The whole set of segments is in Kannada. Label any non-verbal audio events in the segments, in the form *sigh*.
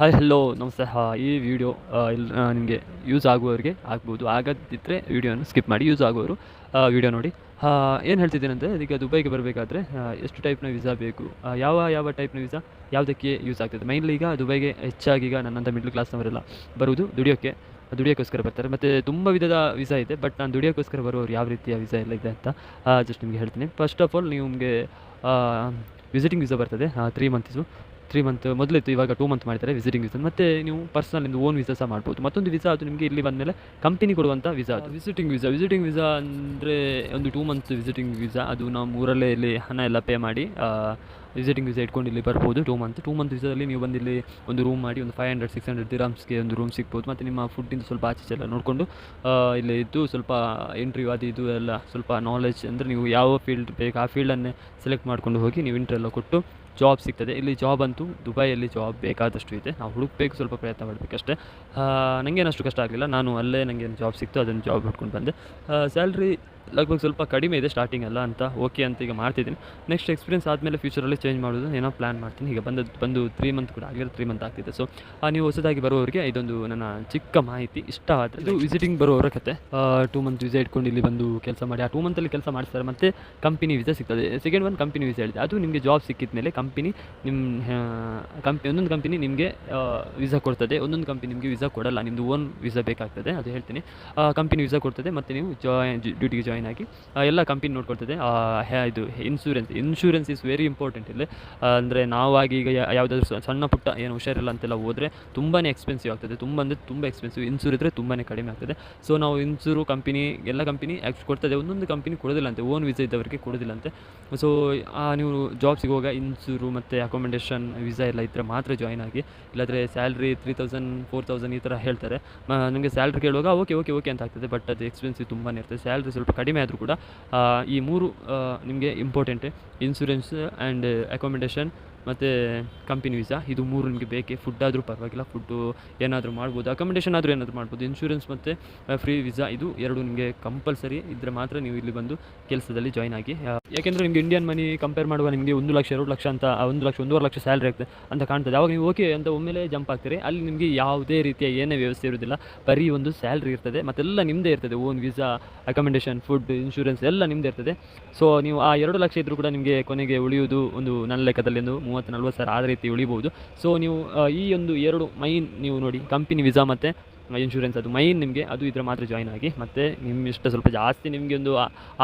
ಹಾಯ್ ಹಲೋ ನಮಸ್ತೆ. ಹಾ, ಈ ವಿಡಿಯೋ ಇಲ್ಲಿ ನಿಮಗೆ ಯೂಸ್ ಆಗುವವರಿಗೆ ಆಗ್ಬೋದು. ಆಗದಿದ್ದರೆ ವಿಡಿಯೋನ ಸ್ಕಿಪ್ ಮಾಡಿ ಯೂಸ್ ಆಗುವವರು ವಿಡಿಯೋ ನೋಡಿ. ಏನು ಹೇಳ್ತಿದ್ದೀನಿ ಅಂದರೆ ಈಗ ದುಬೈಗೆ ಬರಬೇಕಾದ್ರೆ ಎಷ್ಟು ಟೈಪ್ನ ವೀಸಾ ಬೇಕು? ಯಾವ ಯಾವ ಟೈಪ್ನ ವೀಸಾ ಯಾವುದಕ್ಕೆ ಯೂಸ್ ಆಗ್ತದೆ? ಮೈನ್ಲಿ ಈಗ ದುಬೈಗೆ ಹೆಚ್ಚಾಗಿ ಈಗ ನನ್ನಂಥ ಮಿಡ್ಲ್ ಕ್ಲಾಸ್ನವರೆಲ್ಲ ಬರುವುದು ದುಡಿಯೋಕ್ಕೆ, ದುಡಿಯೋಕ್ಕೋಸ್ಕರ ಬರ್ತಾರೆ. ಮತ್ತು ತುಂಬ ವಿಧದ ವೀಸಾ ಇದೆ ಬಟ್ ನಾನು ದುಡಿಯೋಕ್ಕೋಸ್ಕರ ಬರುವವರು ಯಾವ ರೀತಿಯ ವೀಸಾ ಎಲ್ಲ ಇದೆ ಅಂತ ಜಸ್ಟ್ ನಿಮಗೆ ಹೇಳ್ತೀನಿ. ಫಸ್ಟ್ ಆಫ್ ಆಲ್ ನಿಮಗೆ ವಿಸಿಟಿಂಗ್ ವೀಸಾ ಬರ್ತದೆ ತ್ರೀ ಮಂತ್ಸು ತ್ರೀ ಮಂತ್ ಮೊದಲಿತ್ತು, ಇವಾಗ ಟೂ ಮಂತ್ ಮಾಡ್ತಾರೆ ವಿಸಿಟಿಂಗ್ ವೀಸಾ ಮತ್ತು ನೀವು ಪರ್ಸನಲ್ ನಿಮ್ಮದು ಓನ್ ವೀಸಾ ಸಹ ಮಾಡ್ಬೋದು. ಮತ್ತೊಂದು ವೀಸಾ ಅದು ನಿಮಗೆ ಇಲ್ಲಿ ಬಂದಮೇಲೆ ಕಂಪನಿ ಕೊಡುವಂಥ ವೀಸಾ ಅದು. ವಿಸಿಟಿಂಗ್ ವೀಸಾ ವಿಸಿಟಿಂಗ್ ವೀಸಾ ಅಂದರೆ ಒಂದು ಟೂ ಮಂತ್ ವಿಸಿಟಿಂಗ್ ವೀಸಾ ಅದು ನಾವು ಊರಲ್ಲೇ ಇಲ್ಲಿ ಹಣ ಎಲ್ಲ ಪೇ ಮಾಡಿ ವಿಸಿಟಿಂಗ್ ವೀಸಾ ಇಟ್ಕೊಂಡು ಇಲ್ಲಿ ಬರ್ಬೋದು ಟೂ ಮಂತ್ ಟೂ ಮಂತ್ ವೀಸಾದಲ್ಲಿ ನೀವು ಬಂದಿಲ್ಲಿ ಒಂದು ರೂಮ್ ಮಾಡಿ, ಒಂದು ಫೈವ್ ಹಂಡ್ರೆಡ್ ಸಿಕ್ಸ್ ಹಂಡ್ರೆಡ್ ದಿರಾಮ್ಸ್ಗೆ ಒಂದು ರೂಮ್ ಸಿಗ್ಬೋದು. ಮತ್ತು ನಿಮ್ಮ ಫುಡ್ಡಿಂದ ಸ್ವಲ್ಪ ಆಚೆ ಎಲ್ಲ ನೋಡಿಕೊಂಡು ಇಲ್ಲಿ ಇದ್ದು ಸ್ವಲ್ಪ ಇಂಟರ್ವ್ಯೂ ಅದು ಇದು ಎಲ್ಲ ಸ್ವಲ್ಪ ನಾಲೆಜ್ ಅಂದರೆ ನೀವು ಯಾವ ಫೀಲ್ಡ್ ಬೇಕು, ಆ ಫೀಲ್ಡನ್ನೇ ಸೆಲೆಕ್ಟ್ ಮಾಡ್ಕೊಂಡು ಹೋಗಿ ನೀವು ಇಂಟ್ರೆಲ್ಲ ಕೊಟ್ಟು ಜಾಬ್ ಸಿಗ್ತದೆ. ಇಲ್ಲಿ ಜಾಬ್ ಅಂತೂ ದುಬೈಯಲ್ಲಿ ಜಾಬ್ ಬೇಕಾದಷ್ಟು ಇದೆ. ನಾವು ಹುಡುಕ್ಬೇಕು, ಸ್ವಲ್ಪ ಪ್ರಯತ್ನ ಮಾಡಬೇಕಷ್ಟೇ. ನನಗೇನಷ್ಟು ಕಷ್ಟ ಆಗಲಿಲ್ಲ. ನಾನು ಅಲ್ಲೇ ನನಗೇನು ಜಾಬ್ ಸಿಕ್ತು, ಅದನ್ನು ಜಾಬ್ ಹುಡ್ಕೊಂಡು ಬಂದೆ. ಸ್ಯಾಲ್ರಿ ಲಗ್ಭಗ್ ಸ್ವಲ್ಪ ಕಡಿಮೆ ಇದೆ ಸ್ಟಾರ್ಟಿಂಗ್ ಎಲ್ಲ ಅಂತ ಓಕೆ ಅಂತ ಈಗ ಮಾಡ್ತಿದ್ದೀನಿ. ನೆಕ್ಸ್ಟ್ ಎಕ್ಸ್ಪೀರಿಯನ್ಸ್ ಆದಮೇಲೆ ಫ್ಯೂಚರಲ್ಲಿ ಚೇಂಜ್ ಮಾಡೋದು ಏನೋ ಪ್ಲ್ಯಾನ್ ಮಾಡ್ತೀನಿ. ಈಗ ಬಂದದ್ದು, ಬಂದು ತ್ರೀ ಮಂತ್ ಕೂಡ ಆಗಿರೋ ತ್ರೀ ಮಂತ್ ಆಗ್ತಿದೆ. ಸೊ ನೀವು ಹೊಸದಾಗಿ ಬರೋರಿಗೆ ಇದೊಂದು ನನ್ನ ಚಿಕ್ಕ ಮಾಹಿತಿ. ಇಷ್ಟ ಆದರೆ ಇದು ವಿಸಿಟಿಂಗ್ ಬರೋವರ ಕತೆ. ಟೂ ಮಂತ್ ವೀಸಾ ಇಟ್ಕೊಂಡು ಇಲ್ಲಿ ಬಂದು ಕೆಲಸ ಮಾಡಿ, ಆ ಟೂ ಮಂತಲ್ಲಿ ಕೆಲಸ ಮಾಡಿಸ್ತಾರೆ ಮತ್ತು ಕಂಪನಿ ವೀಸಾ ಸಿಗ್ತದೆ. ಸೆಕೆಂಡ್ ಒನ್ ಕಂಪನಿ ವೀಸಾ ಹೇಳಿದೆ. ಅದು ನಿಮಗೆ ಜಾಬ್ ಸಿಕ್ಕಿದ ಮೇಲೆ ಕಂಪನಿ ನಿಮ್ಮ ಕಂಪ್ ಒಂದೊಂದು ಕಂಪನಿ ನಿಮಗೆ ವೀಸಾ ಕೊಡ್ತದೆ. ಒಂದೊಂದು ಕಂಪನಿ ನಿಮಗೆ ವೀಸಾ ಕೊಡಲ್ಲ. ನಿಮ್ಮದು ಓನ್ ವೀಸಾ ಬೇಕಾಗ್ತದೆ. ಅದು ಹೇಳ್ತೀನಿ. ಕಂಪನಿ ವೀಸಾ ಕೊಡ್ತದೆ. ಮತ್ತು ನೀವು ಜಾಯ್ ಡ್ಯೂಟಿಗೆ ಜಾಯ್ನ್ ಆಗಿ ಎಲ್ಲ ಕಂಪನಿ ನೋಡ್ಕೊಳ್ತದೆ. ಇದು insurance insurance is very important ಇಲ್ಲಿ. ಅಂದರೆ ನಾವಾಗಿ ಈಗ ಯಾವುದಾದ್ರೂ ಸಣ್ಣ ಪುಟ್ಟ ಏನು ಹುಷಾರಿಲ್ಲ ಅಂತೆಲ್ಲ ಹೋದರೆ ತುಂಬಾ ಎಕ್ಸ್ಪೆನ್ಸಿವ್ ಆಗ್ತದೆ. ತುಂಬ ಅಂದರೆ ತುಂಬ ಎಕ್ಸ್ಪೆನ್ಸಿವ್ ಇನ್ಸೂರ್ ಇದ್ದರೆ ತುಂಬಾ ಕಡಿಮೆ ಆಗ್ತದೆ. ಸೊ ನಾವು ಇನ್ಸೂರು ಕಂಪನಿ ಎಲ್ಲ ಕಂಪನಿ ಆ್ಯಕ್ಚು ಕೊಡ್ತದೆ. ಒಂದೊಂದು ಕಂಪನಿ ಕೊಡೋದಿಲ್ಲ ಅಂತೆ. ಓನ್ ವೀಸಾ ಇದ್ದವರಿಗೆ ಕೊಡೋದಿಲ್ಲ ಅಂತೆ. ಸೊ ನೀವು ಜಾಬ್ಸಿಗೆ ಹೋಗ ಇನ್ಸೂರು ಮತ್ತು ಅಕೊಮೆಂಡೇಷನ್ ವೀಸಾ ಎಲ್ಲ ಇದ್ದರೆ ಮಾತ್ರ ಜಾಯ್ನ್ ಆಗಿ. ಇಲ್ಲಾದರೆ salary three thousand four thousand ಈ ಥರ ಹೇಳ್ತಾರೆ. ನನಗೆ ಸ್ಯಾಲ್ರಿ ಕೇಳುವಾಗ, ಓಕೆ ಓಕೆ ಓಕೆ ಅಂತ ಆಗ್ತದೆ. ಬಟ್ ಅದು ಎಕ್ಸ್ಪೆನ್ಸಿವ್ ತುಂಬಾ ಇರ್ತದೆ. ಸ್ಯಾಲ್ರಿ ಸ್ವಲ್ಪ ಕಡಿಮೆ ಆದರೂ ಕೂಡ ಈ ಮೂರು ನಿಮಗೆ ಇಂಪಾರ್ಟೆಂಟೆ ಇನ್ಸೂರೆನ್ಸ್ ಆ್ಯಂಡ್ ಅಕೊಮೆಂಡೇಷನ್ ಮತ್ತು ಕಂಪನಿ ವೀಸಾ ಇದು ಮೂರು ನಿಮಗೆ ಬೇಕೇ? ಫುಡ್ ಆದರೂ ಪರವಾಗಿಲ್ಲ. ಫುಡ್ಡು ಏನಾದರೂ ಮಾಡ್ಬೋದು. ಅಕಮಡೇಷನ್ ಆದರೂ ಏನಾದರೂ ಮಾಡ್ಬೋದು. ಇನ್ಶೂರೆನ್ಸ್ ಮತ್ತು ಫ್ರೀ ವೀಸಾ ಇದು ಎರಡು ನಿಮಗೆ ಕಂಪಲ್ಸರಿ ಇದ್ರೆ ಮಾತ್ರ ನೀವು ಇಲ್ಲಿ ಬಂದು ಕೆಲಸದಲ್ಲಿ ಜಾಯ್ನ್ ಆಗಿ ಯಾಕೆಂದರೆ ನಿಮಗೆ ಇಂಡಿಯನ್ ಮನಿ ಕಂಪೇರ್ ಮಾಡುವ ನಿಮಗೆ ಒಂದು ಲಕ್ಷ, ಎರಡು ಲಕ್ಷ ಅಂತ ಒಂದು ಲಕ್ಷ, ಒಂದೂವರೆ ಲಕ್ಷ ಸ್ಯಾಲ್ರಿ ಆಗ್ತದೆ ಅಂತ ಕಾಣ್ತದೆ. ಅವಾಗ ನೀವು ಓಕೆ ಅಂತ ಒಮ್ಮೆಲೆ ಜಂಪ್ ಆಗ್ತೀರಿ. ಅಲ್ಲಿ ನಿಮಗೆ ಯಾವುದೇ ರೀತಿಯ ಏನೇ ವ್ಯವಸ್ಥೆ ಇರೋದಿಲ್ಲ ಬರೀ ಒಂದು ಸ್ಯಾಲ್ರಿ ಇರ್ತದೆ. ಮತ್ತೆಲ್ಲ ನಿಮ್ಮದೇ ಇರ್ತದೆ. Own visa accommodation food insurance ಎಲ್ಲ ನಿಮ್ಮದೇ ಇರ್ತದೆ. ಸೊ ನೀವು ಆ ಎರಡು ಲಕ್ಷ ಇದ್ದರೂ ಕೂಡ ನಿಮಗೆ ಕೊನೆಗೆ ಉಳಿಯುವುದು ಒಂದು ನನ್ನ ಲೆಕ್ಕದಲ್ಲಿ ಒಂದು ಮೂವತ್ತು ನಲ್ವತ್ತು ಸಾವಿರ ಆ ರೀತಿ ಉಳಿಬೋದು. ಸೊ ನೀವು ಈ ಒಂದು ಎರಡು ಮೈನ್ ನೀವು ನೋಡಿ ಕಂಪನಿ ವೀಸಾ ಮತ್ತು ಇನ್ಶೂರೆನ್ಸ್ ಅದು. ಮೈನ್ ನಿಮಗೆ, ಅದು ಇದ್ರೆ ಮಾತ್ರ ಜಾಯ್ನ್ ಆಗಿ. ಮತ್ತು ನಿಮ್ಮ ಇಷ್ಟ ಸ್ವಲ್ಪ ಜಾಸ್ತಿ ನಿಮಗೆ ಒಂದು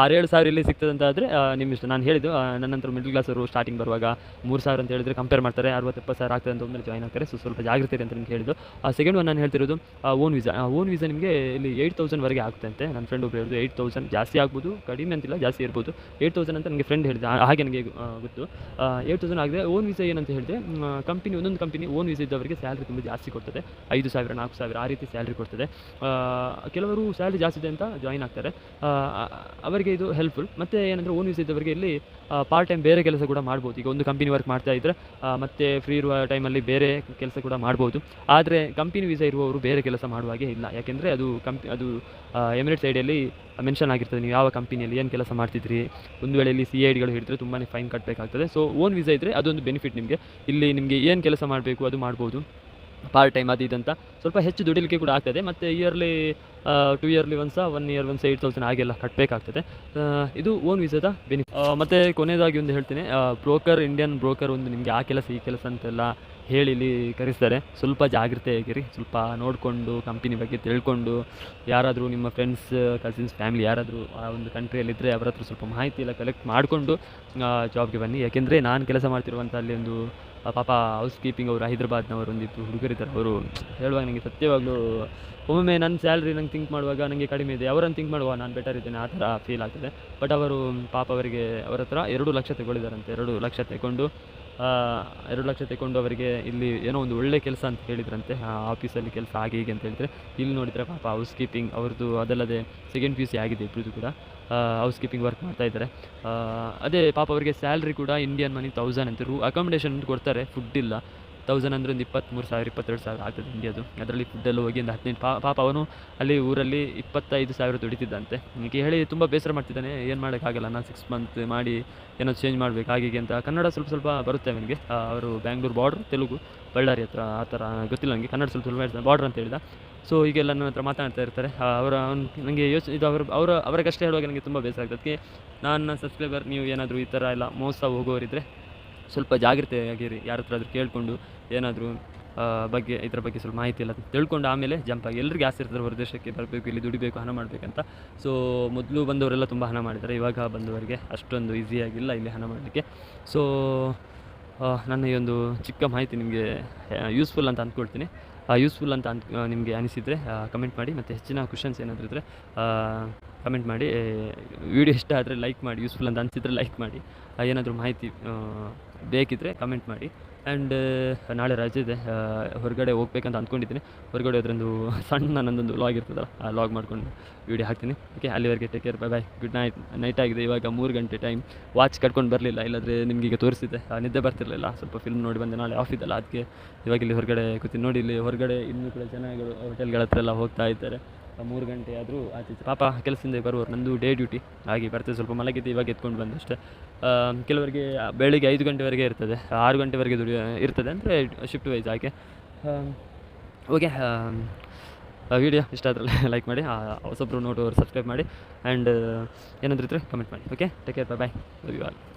ಆರೇಳು ಸಾವಿರ ಇಲ್ಲಿ ಸಿಗ್ತದೆ ಅಂತ ಆದರೆ ನಿಮ್ಮ ಇಷ್ಟ. ನಾನು ಹೇಳಿದ್ದು ನನ್ನ ನಂತರ ಮಿಡ್ಲ್ ಕ್ಲಾಸರು ಸ್ಟಾರ್ಟಿಂಗ್ ಬರುವಾಗ ಮೂರು ಸಾವಿರ ಅಂತ ಹೇಳಿದರೆ ಕಂಪೇರ್ ಮಾಡ್ತಾರೆ ಅರವತ್ತು ಎಪ್ಪತ್ತು ಸಾವಿರ ಆಗ್ತದೆ ಅಂತ ಒಮ್ಮೆ ಜಾಯ್ನ್ ಆಗ್ತಾರೆ. ಸೊ ಸ್ವಲ್ಪ ಜಾಗ್ರತೆ ಅಂತ ನಿಮ್ಗೆ ಹೇಳಿದ್ದು. ಸೆಕೆಂಡ್ ಒನ್ ನಾನು ಹೇಳ್ತಿರೋದು ಓನ್ ವೀಸಾ ಓನ್ ವೀಸಾ ನಿಮಗೆ ಇಲ್ಲಿ ಏಯ್ಟ್ ತೌಸಂಡ್ವರೆಗೆ ಆಗ್ತಂತೆ. ನನ್ನ ಫ್ರೆಂಡ್ ಒಬ್ಬರು ಹೇಳಿದ್ರು ಏಯ್ಟ್ ತೌಸಂಡ್ ಜಾಸ್ತಿ ಆಗ್ಬೋದು, ಕಡಿಮೆ ಅಂತಿಲ್ಲ, ಜಾಸ್ತಿ ಇರ್ಬೋದು. ಏಯ್ಟ್ ತೌಸಂಡ್ ಅಂತ ನನಗೆ ಫ್ರೆಂಡ್ ಹೇಳಿದೆ ಹಾಗೆ ನನಗೆ ಗೊತ್ತು. ಏಯ್ಟ್ ತೌಸಂಡ್ ಆಗಿದೆ ಓನ್ ವೀಸಾ ಏನಂತ ಹೇಳಿದೆ ಕಂಪನಿ ಒಂದೊಂದು ಕಂಪನಿ ಓನ್ ವೀಸಾ ಇದ್ದವರಿಗೆ ಸ್ಯಾಲ್ರಿ ತುಂಬ ಜಾಸ್ತಿ ಕೊಡ್ತದೆ. ಐದು ಸಾವಿರ, ನಾಲ್ಕು ಸಾವಿರ, ಆ ರೀತಿ ಸ್ಯಾಲ್ರಿ ಕೊಡ್ತದೆ. ಕೆಲವರು ಸ್ಯಾಲ್ರಿ ಜಾಸ್ತಿ ಇದೆ ಅಂತ ಜಾಯಿನ್ ಆಗ್ತಾರೆ. ಅವರಿಗೆ ಇದು ಹೆಲ್ಪ್ಫುಲ್ ಮತ್ತು ಏನಂದರೆ ಓನ್ ಯೂಸ್ ಇದ್ದವರಿಗೆ ಇಲ್ಲಿ ಪಾರ್ಟ್ ಟೈಮ್ ಬೇರೆ ಕೆಲಸ ಕೂಡ ಮಾಡ್ಬೋದು. ಈಗ ಒಂದು ಕಂಪನಿ ವರ್ಕ್ ಮಾಡ್ತಾ ಇದ್ದರೆ ಮತ್ತು ಫ್ರೀ ಇರುವ ಟೈಮಲ್ಲಿ ಬೇರೆ ಕೆಲಸ ಕೂಡ ಮಾಡ್ಬೋದು. ಆದರೆ ಕಂಪನಿ ವೀಸಾ ಇರುವವರು ಬೇರೆ ಕೆಲಸ ಮಾಡುವ ಹಾಗೆ ಇಲ್ಲ. ಯಾಕೆಂದರೆ ಅದು ಕಂಪ್ ಅದು ಎಮಿರೇಟ್ ಸೈಡಲ್ಲಿ ಮೆನ್ಷನ್ ಆಗಿರ್ತದೆ. ನೀವು ಯಾವ ಕಂಪನಿಯಲ್ಲಿ ಏನು ಕೆಲಸ ಮಾಡ್ತಿದ್ರಿ? ಒಂದು ವೇಳೆ ಇಲ್ಲಿ ಸಿ ಐ ಡಿಗಳು ಹಿಡಿದ್ರೆ ತುಂಬಾ ಫೈನ್ ಕಟ್ಟಬೇಕಾಗ್ತದೆ ಸೊ ಓನ್ ವೀಸಾ ಇದ್ದರೆ ಅದೊಂದು ಬೆನಿಫಿಟ್ ನಿಮಗೆ. ಇಲ್ಲಿ ನಿಮಗೆ ಏನು ಕೆಲಸ ಮಾಡಬೇಕು ಅದು ಮಾಡ್ಬೋದು. ಪಾರ್ಟ್ ಟೈಮ್ ಅದು ಇದಂತ ಸ್ವಲ್ಪ ಹೆಚ್ಚು ದುಡಿಲಿಕ್ಕೆ ಕೂಡ ಆಗ್ತದೆ. ಮತ್ತು yearly to yearly once one year once eight thousand ಹಾಗೆಲ್ಲ ಕಟ್ಟಬೇಕಾಗ್ತದೆ ಇದು ಓನ್ ವೀಸಾದ ಬೆನಿಫಿಟ್ ಮತ್ತು ಕೊನೆಯದಾಗಿ ಒಂದು ಹೇಳ್ತೀನಿ. ಬ್ರೋಕರ್ ಇಂಡಿಯನ್ ಬ್ರೋಕರ್ ಒಂದು ನಿಮಗೆ ಆ ಕೆಲಸ, ಈ ಕೆಲಸ ಅಂತೆಲ್ಲ ಹೇಳಿ ಇಲ್ಲಿ ಕರೆಸ್ತಾರೆ. ಸ್ವಲ್ಪ ಜಾಗ್ರತೆ ಆಗಿರಿ. ಸ್ವಲ್ಪ ನೋಡಿಕೊಂಡು ಕಂಪನಿ ಬಗ್ಗೆ ತಿಳ್ಕೊಂಡು, ಯಾರಾದರೂ ನಿಮ್ಮ ಫ್ರೆಂಡ್ಸ್ ಕಸಿನ್ಸ್ ಫ್ಯಾಮಿಲಿ ಯಾರಾದರೂ ಆ ಒಂದು ಕಂಟ್ರಿಯಲ್ಲಿದ್ದರೆ ಅವರ ಹತ್ರ ಸ್ವಲ್ಪ ಮಾಹಿತಿ ಎಲ್ಲ ಕಲೆಕ್ಟ್ ಮಾಡಿಕೊಂಡು ಜಾಬ್ಗೆ ಬನ್ನಿ. ಯಾಕೆಂದರೆ ನಾನು ಕೆಲಸ ಮಾಡ್ತಿರುವಂಥ ಅಲ್ಲಿ ಒಂದು ಪಾಪ ಹೌಸ್ ಕೀಪಿಂಗ್ ಅವರು, ಹೈದ್ರಾಬಾದ್ನವರು ಒಂದಿತ್ತು ಹುಡುಗರಿದ್ದಾರೆ ಅವರು ಹೇಳುವಾಗ ನನಗೆ ಸತ್ಯವಾಗಲೂ ಒಮ್ಮೊಮ್ಮೆ ನನ್ನ ಸ್ಯಾಲ್ರಿ ನಂಗೆ ಥಿಂಕ್ ಮಾಡುವಾಗ ನನಗೆ ಕಡಿಮೆ ಇದೆ ಅವರನ್ನು ಥಿಂಕ್ ಮಾಡುವ ನಾನು ಬೆಟರ್ ಇದ್ದೇನೆ, ಆ ಥರ ಫೀಲ್ ಆಗ್ತದೆ. ಬಟ್ ಅವರು ಪಾಪ ಅವರಿಗೆ ಅವರ ಹತ್ರ ಎರಡು ಲಕ್ಷ ತಗೊಳ್ಳಿದ್ದಾರಂತೆ ಎರಡು ಲಕ್ಷ ತಗೊಂಡು ಎರಡು ಲಕ್ಷ ತಗೊಂಡು ಅವರಿಗೆ ಇಲ್ಲಿ ಏನೋ ಒಂದು ಒಳ್ಳೆ ಕೆಲಸ ಅಂತ ಹೇಳಿದ್ರಂತೆ. ಆಫೀಸಲ್ಲಿ ಕೆಲಸ ಹಾಗೆ ಹೀಗೆ ಅಂತ ಹೇಳಿದರೆ, ಇಲ್ಲಿ ನೋಡಿದರೆ ಪಾಪ ಹೌಸ್ ಕೀಪಿಂಗ್ ಅವ್ರದ್ದು ಅದಲ್ಲದೆ ಸೆಕೆಂಡ್ ಪಿ ಯು ಸಿ ಆಗಿದೆ ಇಬ್ಬರದು ಕೂಡ. ಹೌಸ್ ಕೀಪಿಂಗ್ ವರ್ಕ್ ಮಾಡ್ತಾ ಇದ್ದಾರೆ. ಅದೇ ಪಾಪ ಅವರಿಗೆ ಸ್ಯಾಲ್ರಿ ಕೂಡ ಇಂಡಿಯನ್ ಮನಿ ತೌಸಂಡ್ ಅಂತ. ರೂ ಅಕಾಮಿಡೇಷನ್ ಕೊಡ್ತಾರೆ ಫುಡ್ ಇಲ್ಲ. ತೌಸಂಡ್ ಅಂದರೆ ಒಂದು ಇಪ್ಪತ್ತ್ಮೂರು ಸಾವಿರ, ಇಪ್ಪತ್ತೆರಡು ಸಾವಿರ ಆಗ್ತದೆ ಇಂಡಿಯಾದು ಅದರಲ್ಲಿ ಫುಡ್ಡೆಲ್ಲ ಹೋಗಿ ಒಂದು ಹದಿನೆಂಟು ಪಾ, ಪಾಪ ಅವನು ಅಲ್ಲಿ ಊರಲ್ಲಿ ಇಪ್ಪತ್ತೈದು ಸಾವಿರ ದುಡಿತಿದ್ದಂತೆ. ಹೀಗೆ ಹೇಳಿ ತುಂಬ ಬೇಸರ ಮಾಡ್ತಿದ್ದಾನೆ. ಏನು ಮಾಡೋಕ್ಕಾಗಲ್ಲ, ನಾನು ಸಿಕ್ಸ್ ಮಂತ್ ಮಾಡಿ ಏನೋ ಚೇಂಜ್ ಮಾಡಬೇಕು ಹಾಗೆ ಅಂತ. ಕನ್ನಡ ಸ್ವಲ್ಪ ಸ್ವಲ್ಪ ಬರುತ್ತೆ ಅವನಿಗೆ. ಅವರು ಬ್ಯಾಂಗ್ಳೂರು ಬಾರ್ಡ್ರ್ ತೆಲುಗು ಬಳ್ಳಾರಿ ಹತ್ರ ಆ ಥರ ಗೊತ್ತಿಲ್ಲ ನನಗೆ ಕನ್ನಡ ಸ್ವಲ್ಪ ಸ್ವಲ್ಪ ಹೇಳ್ತಾನೆ ಬಾರ್ಡ್ರ್ ಅಂತ ಹೇಳಿದ. ಸೊ ಹೀಗೆಲ್ಲ ನನ್ನ ಹತ್ರ ಮಾತಾಡ್ತಾ ಇರ್ತಾರೆ. ಅವರ ನನಗೆ ಯೋಚನೆ ಇದು ಅವರು, ಅವರ, ಅವರಿಗಷ್ಟೇ ಹೇಳುವಾಗ ನನಗೆ ತುಂಬ ಬೇಸರ ಆಗ್ತದೆ. ಅದಕ್ಕೆ ನನ್ನ ಸಬ್ಸ್ಕ್ರೈಬರ್ ನೀವು ಏನಾದರೂ ಈ ಥರ ಎಲ್ಲ ಮೋಸ ಹೋಗೋರಿದ್ದರೆ ಸ್ವಲ್ಪ ಜಾಗ್ರತೆಯಾಗಿರಿ ಯಾರ ಹತ್ರ ಆದರೂ ಕೇಳಿಕೊಂಡು ಏನಾದರೂ ಬಗ್ಗೆ, ಇದರ ಬಗ್ಗೆ ಸ್ವಲ್ಪ ಮಾಹಿತಿ ಎಲ್ಲ ತಿಳ್ಕೊಂಡು ಆಮೇಲೆ ಜಂಪ್ ಆಗಿ ಎಲ್ಲರಿಗೆ ಆಸೆ ಇರ್ತಾರೆ ಹೊರದೇಶಕ್ಕೆ ಬರಬೇಕು, ಇಲ್ಲಿ ದುಡಿಬೇಕು, ಹಣ ಮಾಡಬೇಕಂತ. ಸೊ ಮೊದಲು ಬಂದವರೆಲ್ಲ ತುಂಬ ಹಣ ಮಾಡಿದ್ದಾರೆ. ಇವಾಗ ಬಂದವರಿಗೆ ಅಷ್ಟೊಂದು ಈಸಿಯಾಗಿಲ್ಲ ಇಲ್ಲಿ ಹಣ ಮಾಡಲಿಕ್ಕೆ. ಸೊ ನನ್ನ ಈ ಒಂದು ಚಿಕ್ಕ ಮಾಹಿತಿ ನಿಮಗೆ ಯೂಸ್ಫುಲ್ ಅಂತ ಅಂದ್ಕೊಳ್ತೀನಿ. ಯೂಸ್ಫುಲ್ ಅಂತ ಅನ್ ನಿಮಗೆ ಅನಿಸಿದರೆ ಕಮೆಂಟ್ ಮಾಡಿ. ಮತ್ತು ಹೆಚ್ಚಿನ ಕ್ವಶನ್ಸ್ ಏನಾದರೂ ಇದ್ದರೆ ಕಮೆಂಟ್ ಮಾಡಿ. ವಿಡಿಯೋ ಇಷ್ಟ ಆದರೆ ಲೈಕ್ ಮಾಡಿ ಯೂಸ್ಫುಲ್ ಅಂತ ಅನಿಸಿದರೆ ಲೈಕ್ ಮಾಡಿ. ಏನಾದರೂ ಮಾಹಿತಿ ಬೇಕಿದ್ದರೆ ಕಮೆಂಟ್ ಮಾಡಿ. ಆ್ಯಂಡ್ ನಾಳೆ ರಜೆ ಇದೆ. ಹೊರಗಡೆ ಹೋಗ್ಬೇಕಂತ ಅಂದ್ಕೊಂಡಿದ್ದೀನಿ. ಹೊರಗಡೆ ಹೋದ್ರೊಂದು *laughs* ಸಣ್ಣ ನನ್ನದೊಂದು ಲಾಗ್ ಇರ್ತದಲ್ಲ, ಆ ಲಾಗ್ ಮಾಡ್ಕೊಂಡು ವೀಡಿಯೋ ಹಾಕ್ತೀನಿ. ಓಕೆ ಅಲ್ಲಿವರೆಗೆ take care bye bye good night night ಆಗಿದೆ ಇವಾಗ ಮೂರು ಗಂಟೆ ಟೈಮ್ ವಾಚ್ ಕಟ್ಕೊಂಡು ಬರಲಿಲ್ಲ, ಇಲ್ಲಾದರೆ ನಿಮಗೆ ಈಗ ತೋರಿಸಿದ್ದೆ. ನಿದ್ದೆ ಬರ್ತಿರಲಿಲ್ಲ. ಸ್ವಲ್ಪ ಫಿಲ್ಮ್ ನೋಡಿ ಬಂದೆ ನಾಳೆ ಆಫ್ ಇದಲ್ಲ ಅದಕ್ಕೆ ಇವಾಗ ಇಲ್ಲಿ ಹೊರಗಡೆ ಕೂತಿ ನೋಡಿ, ಇಲ್ಲಿ ಹೊರಗಡೆ ಇನ್ನೂ ಕೂಡ ಜನಗಳು ಹೋಟೆಲ್ಗಳ ಹತ್ರ ಎಲ್ಲ ಹೋಗ್ತಾ ಇದ್ದಾರೆ. ಮೂರು ಗಂಟೆ ಆದರೂ ಆಚೆ. ಪಾಪ ಕೆಲಸದಿಂದ ಬರುವರು ನಂದು ಡೇ ಡ್ಯೂಟಿ ಹಾಗೆ ಬರ್ತದೆ ಸ್ವಲ್ಪ ಮಲಗಿದ್ದು ಇವಾಗ ಎತ್ಕೊಂಡು ಬಂದು ಅಷ್ಟೇ ಕೆಲವರಿಗೆ ಬೆಳಿಗ್ಗೆ ಐದು ಗಂಟೆವರೆಗೆ ಇರ್ತದೆ. ಆರು ಗಂಟೆವರೆಗೆ ದುಡಿಯ ಇರ್ತದೆ ಅಂದರೆ ಶಿಫ್ಟ್ ವೈಸ್ ಹಾಗೆ. ಓಕೆ ವಿಡಿಯೋ ಇಷ್ಟ ಆದರೆ ಲೈಕ್ *laughs* ಮಾಡಿ ಆ, ಹೊಸಬ್ರು ನೋಡೋರು ಸಬ್ಸ್ಕ್ರೈಬ್ ಮಾಡಿ. ಆ್ಯಂಡ್ ಏನಾದರೂ ಇದ್ದರೆ ಕಮೆಂಟ್ ಮಾಡಿ okay take care bye love you all